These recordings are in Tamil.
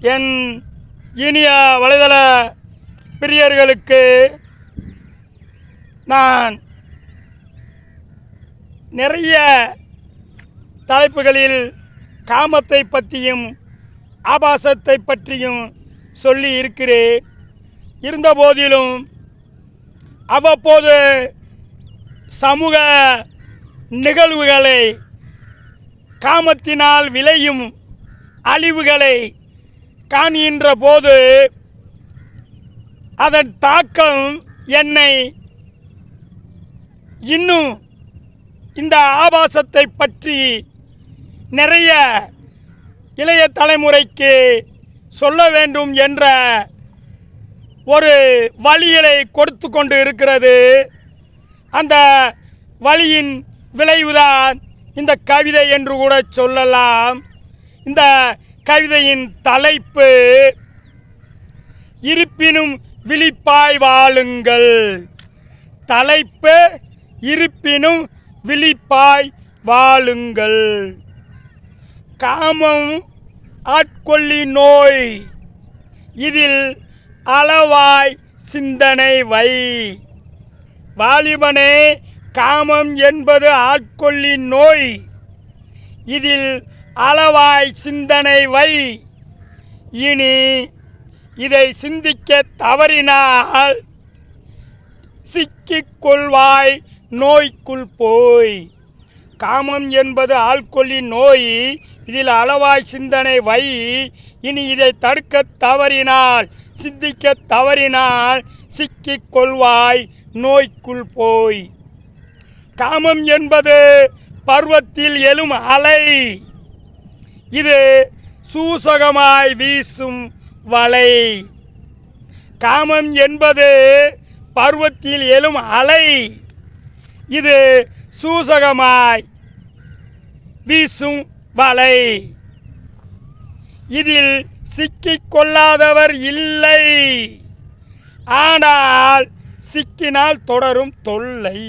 என் இனிய வலைதள பிரியர்களுக்கு நான் நிறைய தலைப்புகளில் காமத்தை பற்றியும் ஆபாசத்தை பற்றியும் சொல்லி இருக்கிறேன். இருந்தபோதிலும் அவ்வப்போது சமூக நிகழ்வுகளை காமத்தினால் விளையும் அழிவுகளை காண்கின்ற போது அதன் தாக்கம் என்னை இன்னும் இந்த ஆபாசத்தை பற்றி நிறைய இளைய தலைமுறைக்கு சொல்ல வேண்டும் என்ற ஒரு வழிகளை கொடுத்து கொண்டு இருக்கிறது. அந்த வழியின் விளைவுதான் இந்த கவிதை என்று கூட சொல்லலாம். இந்த கவிதையின் தலைப்பு இருப்பினும் விழிப்பாய் வாழுங்கள். தலைப்பு இருப்பினும் விழிப்பாய் வாழுங்கள். காமம் ஆட்கொள்ளி நோய் இதில் அளவாய் சிந்தனை வை. வாலிபனே காமம் என்பது ஆட்கொள்ளி நோய் இதில் அளவாய் சிந்தனை வை. இனி இதை சிந்திக்க தவறினால் சிக்கிக் கொள்வாய் நோய்க்குள் போய். காமம் என்பது ஆள்கொல்லி நோய். இதில் அளவாய் சிந்தனை வை. இனி இதை தடுக்க தவறினால் சிந்திக்க தவறினால் சிக்கிக் கொள்வாய் நோய்க்குள் போய். காமம் என்பது பருவத்தில் எழும் அலை. இது சூசகமாய் வீசும் வலை. காமம் என்பது பருவத்தில் எழும் அலை. இது சூசகமாய் வீசும் வலை. இதில் சிக்கிக் கொள்ளாதவர் இல்லை. ஆனால் சிக்கினால் தொடரும் தொல்லை.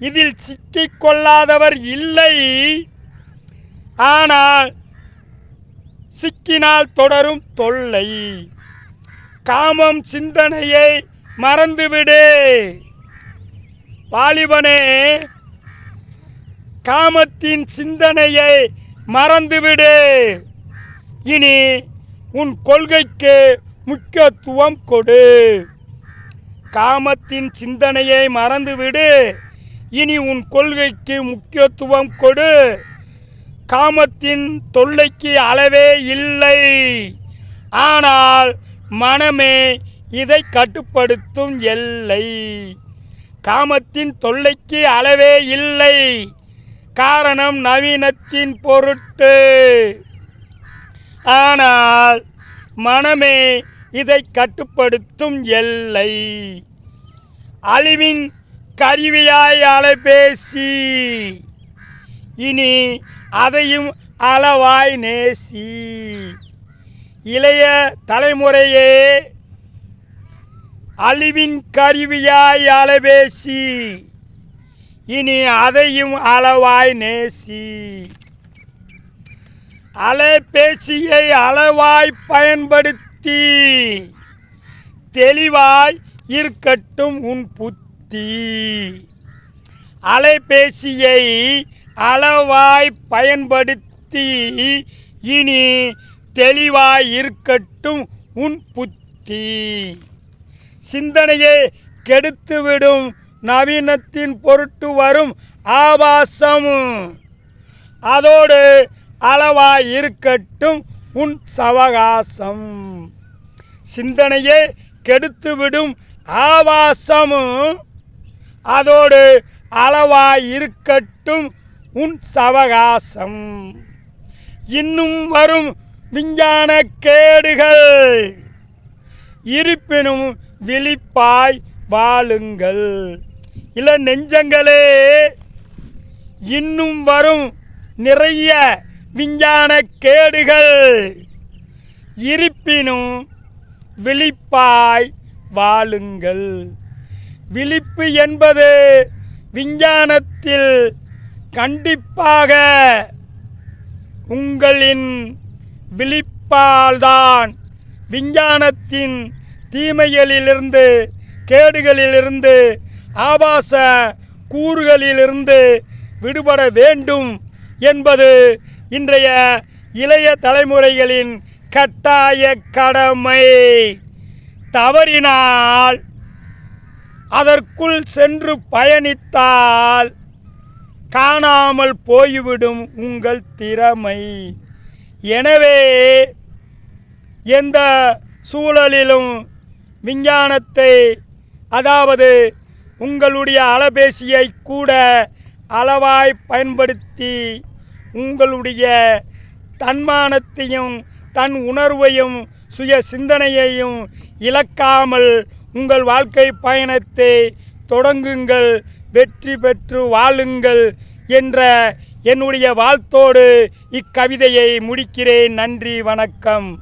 இதில் சிக்கிக் கொள்ளாதவர் இல்லை. ஆனால் சிக்கினால் தொடரும் தொல்லை. காமம் சிந்தனையை மறந்துவிடு. வாலிபனே காமத்தின் சிந்தனையை மறந்துவிடு. இனி உன் கொள்கைக்கு முக்கியத்துவம் கொடு. காமத்தின் சிந்தனையை மறந்துவிடு. இனி உன் கொள்கைக்கு முக்கியத்துவம் கொடு. காமத்தின் தொல்லைக்கு அளவே இல்லை. ஆனால் மனமே இதை கட்டுப்படுத்தும் எல்லை. காமத்தின் தொல்லைக்கு அளவே இல்லை. காரணம் நவீனத்தின் பொருட்டு. ஆனால் மனமே இதை கட்டுப்படுத்தும் எல்லை. அழிவின் கருவியாய் அலைபேசி. இனி அதையும் அளவாய் நேசி. இளைய தலைமுறையே அழிவின் கருவியாய் அலைபேசி இனி அதையும் அளவாய் நேசி. அலைபேசியை அளவாய் பயன்படுத்தி தெளிவாய் இருக்கட்டும் உன் புத்தி. அலைபேசியை அளவாய் பயன்படுத்தி இனி தெளிவாய் இருக்கட்டும் உன் புத்தி. சிந்தனையை கெடுத்துவிடும் நவீனத்தின் பொருட்டு வரும் ஆபாசம் அதோடு அளவாய் இருக்கட்டும் உன் சவகாசம். சிந்தனையை கெடுத்துவிடும் ஆபாசம் அதோடு அளவாய் இருக்கட்டும் உன் சவகாசம். இன்னும் வரும் விஞ்ஞான கேடுகள். இருப்பினும் விழிப்பாய் வாழுங்கள். இள நெஞ்சங்களே இன்னும் வரும் நிறைய விஞ்ஞான கேடுகள். இருப்பினும் விழிப்பாய் வாழுங்கள். விழிப்பு என்பது விஞ்ஞானத்தில் கண்டிப்பாக உங்களின் விழிப்பால்தான் விஞ்ஞானத்தின் தீமைகளிலிருந்து கேடுகளிலிருந்து ஆபாச கூறுகளிலிருந்து விடுபட வேண்டும் என்பது இன்றைய இளைய தலைமுறைகளின் கட்டாய கடமை. தவறினால் அதற்குள் சென்று பயணித்தால் காணாமல் போய்விடும் உங்கள் திறமை. எனவே எந்த சூழலிலும் விஞ்ஞானத்தை அதாவது உங்களுடைய அலபேசியை கூட அளவாய் பயன்படுத்தி உங்களுடைய தன்மானத்தையும் தன் உணர்வையும் சுய சிந்தனையையும் இழக்காமல் உங்கள் வாழ்க்கை பயணத்தை தொடங்குங்கள். வெற்றி பெற்று வாழுங்கள் என்ற என்னுடைய வாழ்த்தோடு இக்கவிதையை முடிக்கிறேன். நன்றி வணக்கம்.